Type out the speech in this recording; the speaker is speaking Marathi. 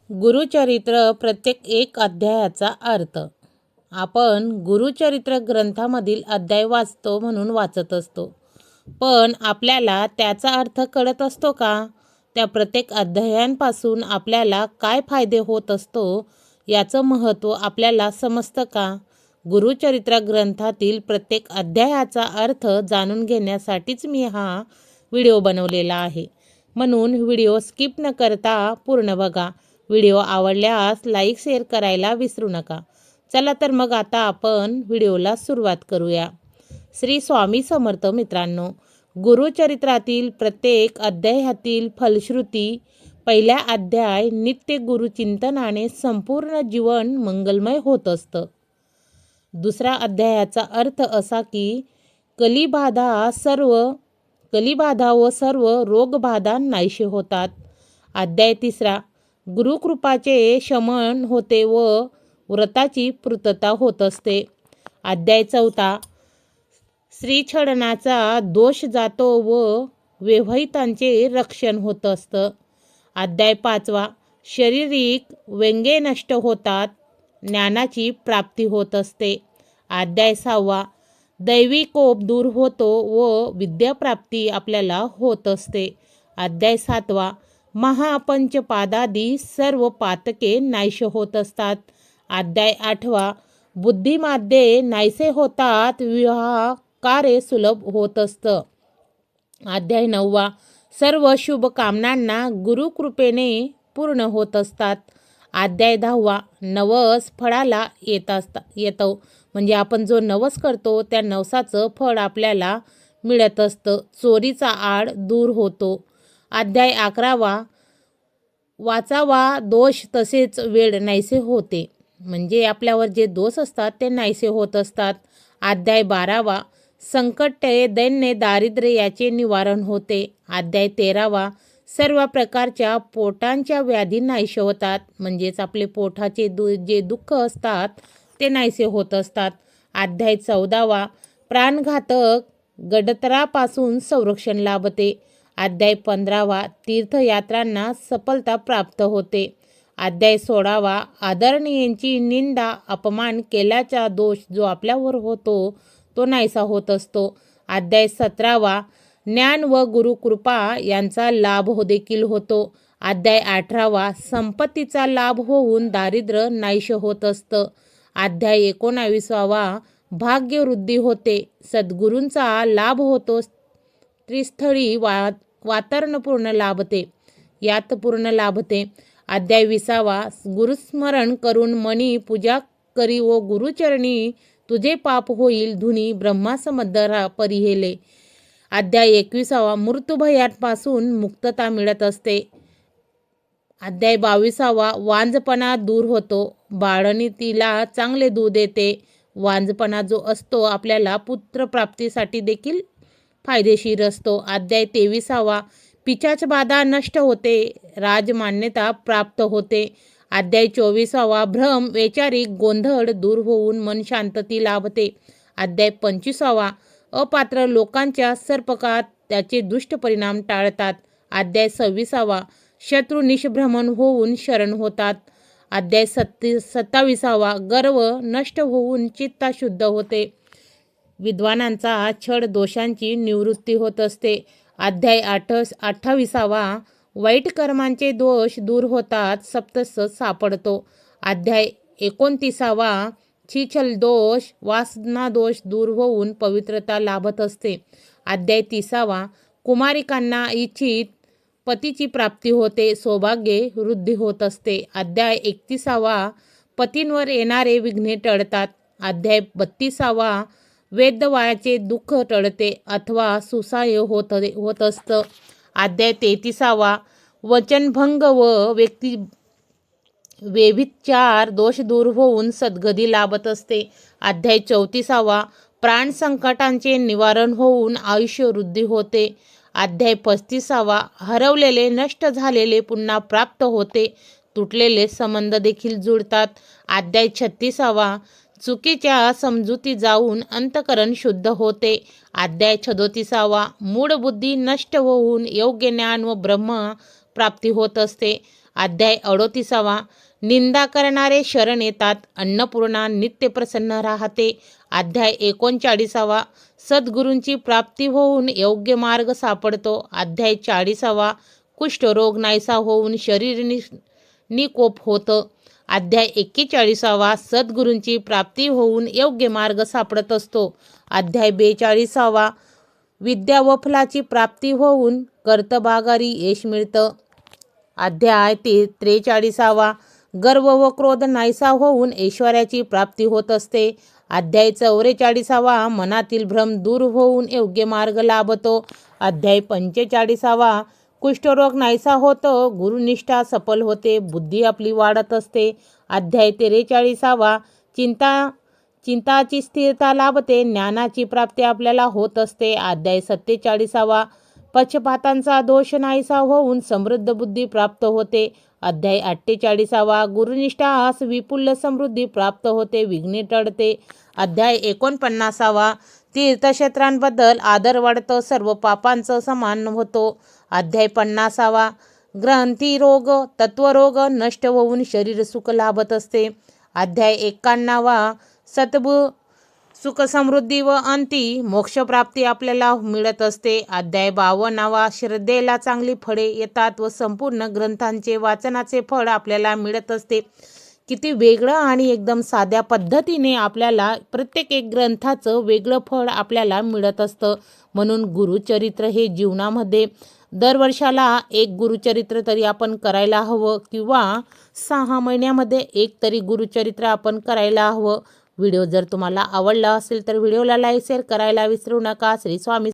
गुरुचरित्र प्रत्येक एक अध्यायाचा अर्थ. आपण गुरुचरित्र ग्रंथामधील अध्याय वाचतो म्हणून वाचत असतो. पण आपल्याला त्याचा अर्थ कळत असतो का? त्या प्रत्येक अध्यायांपासून आपल्याला काय फायदे होत असतो याचं महत्त्व आपल्याला समजतं का? गुरुचरित्र ग्रंथातील प्रत्येक अध्यायाचा अर्थ जाणून घेण्यासाठीच मी हा व्हिडिओ बनवलेला आहे. म्हणून व्हिडिओ स्किप न करता पूर्ण बघा. व्हिडिओ आवडल्यास लाईक शेअर करायला विसरू नका. चला तर मग आता आपण व्हिडिओला सुरुवात करूया. श्री स्वामी समर्थ मित्रांनो गुरुचरित्रातील प्रत्येक अध्यायातील फलश्रुती पहिल्या अध्याय नित्य गुरुचिंतनाने संपूर्ण जीवन मंगलमय होत असतं. दुसरा अध्यायाचा अर्थ असा की कलिबाधा सर्व कलिबाधा व सर्व रोगबाधा नाहीशी होतात. अध्याय तिसरा गुरुकृपाचे शमन होते व व्रताची पूर्तता होत असते. अध्याय चौथा. श्रीछडनाचा दोष जातो व विवाहितांचे रक्षण होत असतं. अध्याय पाचवा. शारीरिक व्यंगे नष्ट होतात ज्ञानाची प्राप्ती होत असते. अध्याय सहावा. दैवी कोप दूर होतो व विद्याप्राप्ती आपल्याला होत असते. अध्याय सातवा. महापंचपादादी सर्व पातके नाहीसे होत असतात. अध्याय आठवा बुद्धिमाध्ये नाहीसे होतात विवाह कार्य सुलभ होत असतं. अध्याय नववा सर्व शुभ कामनांना गुरुकृपेने पूर्ण होत असतात. अध्याय दहावा नवस फळाला येत असता येतो. म्हणजे आपण जो नवस करतो त्या नवसाचं फळ आपल्याला मिळत असतं. चोरीचा आड दूर होतो. अध्याय अकरावा वाचावा दोष तसेच वेळ नाहीसे होते. म्हणजे आपल्यावर जे दोष असतात ते नाहीसे होत असतात. अध्याय बारावा संकटे दैन्य दारिद्र्य याचे निवारण होते. अध्याय तेरावा सर्व प्रकारच्या पोटांच्या व्याधी नाहीसे होतात. म्हणजेच आपले पोटाचे दु जे दुःख असतात ते नाहीसे होत असतात. अध्याय चौदावा प्राणघातक गडतरापासून संरक्षण लाभते. अध्याय पंधरावा तीर्थयात्रांना सफलता प्राप्त होते. अध्याय सोळावा आदरणीयांची निंदा अपमान केल्याचा दोष जो आपल्यावर होतो तो नाहीसा होत असतो. अध्याय सतरावा ज्ञान व गुरुकृपा यांचा लाभ हो देखील होतो. अध्याय अठरावा संपत्तीचा लाभ होऊन दारिद्र्य नाहीशे होत असतं. अध्याय एकोणावीसावा भाग्यवृद्धी होते. सद्गुरूंचा लाभ होतो त्रिस्थळी वा वातावरण पूर्ण लाभते. यात पूर्ण लाभते. अध्याय विसावा गुरुस्मरण करून मनी पूजा करी व गुरुचरणी तुझे पाप होईल धुनी ब्रह्मासमद्दरा परिहेले. अध्याय एकविसावा मृत्यूभयापासून मुक्तता मिळत असते. अध्याय बावीसावा वांजपणा दूर होतो. बाळणी तिला चांगले दूध येते वांजपणा जो असतो आपल्याला पुत्रप्राप्तीसाठी देखील फायदेशीर असतो. अध्याय तेविसावा. पिचाच बाधा नष्ट होते. राजमान्यता प्राप्त होते. अध्याय चोवीसावा. भ्रम वैचारिक गोंधळ दूर होऊन मन शांतती लाभते. अध्याय पंचवीसावा. अपात्र लोकांच्या सर्पकात त्याचे दुष्ट परिणाम टाळतात. अध्याय सव्वीसावा. शत्रू निष्भ्रमण होऊन शरण होतात. अध्याय सत्ती सत्तावीसावा. गर्व नष्ट होऊन चित्ता शुद्ध होते. विद्वानांचा छड दोषांची निवृत्ती होत असते. अध्याय आठ अठ्ठावीसावा. वाईट कर्मांचे दोष दूर होतात सप्तस सापडतो. अध्याय एकोणतीसावा. छिछल दोष वासना दोष दूर होऊन पवित्रता लाभत असते. अध्याय तिसावा. कुमारिकांना इच्छित पतीची प्राप्ती होते सौभाग्य वृद्धी होत असते. अध्याय एकतीसावा. पतींवर येणारे विघ्ने टळतात. अध्याय बत्तीसावा. वेदवायाचे दुःख टळते अथवा सुसाय होत होत असतं. अध्याय तेहतीसावा. वचनभंग व व्यक्ती वेभिचार दोष दूर होऊन सद्गती लाभत असते. अध्याय चौतीसावा. प्राणसंकटांचे निवारण होऊन आयुष्य वृद्धी होते. अध्याय पस्तीसावा. हरवलेले नष्ट झालेले पुन्हा प्राप्त होते. तुटलेले संबंध देखील जुळतात. अध्याय छत्तीसावा. चुकीच्या समजुती जाऊन अंतकरण शुद्ध होते. अध्याय छदोतीसावा. मूळ बुद्धी नष्ट होऊन योग्य ज्ञान व ब्रह्म प्राप्ती होत असते. अध्याय अडोतीसावा. निंदा करणारे शरण येतात. अन्नपूर्णा नित्य प्रसन्न राहते. अध्याय एकोणचाळीसावा. सद्गुरूंची प्राप्ती होऊन योग्य मार्ग सापडतो. अध्याय चाळीसावा. कुष्ठरोग नाहीसा होऊन शरीर नि निकोप होतं. अध्याय एक्केचाळीसावा सद्गुरूंची प्राप्ती होऊन योग्य मार्ग सापडत असतो. अध्याय बेचाळीसावा विद्या व फलाची प्राप्ती होऊन कर्तबागारी यश मिळतं. अध्याय ते त्रेचाळीसावा गर्व व क्रोध नाहीसा होऊन ऐश्वर्याची प्राप्ती होत असते. अध्याय चौवेचाळीसावा मनातील भ्रम दूर होऊन योग्य मार्ग लाभतो. अध्याय पंचेचाळीसावा कुष्ठरोग नाहीसा होतो गुरुनिष्ठा सफल होते बुद्धी आपली वाढत असते. अध्याय तेरेचाळीसावा चिंता चिंताची स्थिरता लाभते ज्ञानाची प्राप्ती आपल्याला होत असते. अध्याय सत्तेचाळीसावा पक्षपातांचा दोष नाहीसा होऊन समृद्ध बुद्धी प्राप्त होते. अध्याय अठ्ठेचाळीसावा हास विपुल समृद्धी प्राप्त होते विघ्ने टळते. अध्याय एकोणपन्नासावा तीर्थक्षेत्रांबद्दल आदर वाढतं सर्व पापांचं समान होतो. अध्याय पन्नासावा. ग्रंथीरोग तत्वरोग नष्ट होऊन शरीर सुख लाभत असते. अध्याय एकाण्णवा सतबु सुख समृद्धी व अंती मोक्षप्राप्ती आपल्याला मिळत असते. अध्याय बावन्नावा. श्रद्धेला चांगली फळे येतात व संपूर्ण ग्रंथांचे वाचनाचे फळ आपल्याला मिळत असते. किती वेगळं आणि एकदम साध्या पद्धतीने आपल्याला प्रत्येक एक ग्रंथाचं वेगळं फळ आपल्याला मिळत असतं. म्हणून गुरुचरित्र हे जीवनामध्ये दरवर्षाला एक गुरुचरित्र तरी आपण करायला हवं किंवा सहा महिन्यामध्ये एक तरी गुरुचरित्र आपण करायला हवं. व्हिडिओ जर तुम्हाला आवडला असेल तर व्हिडिओला लाईक शेअर करायला विसरू नका. श्री स्वामी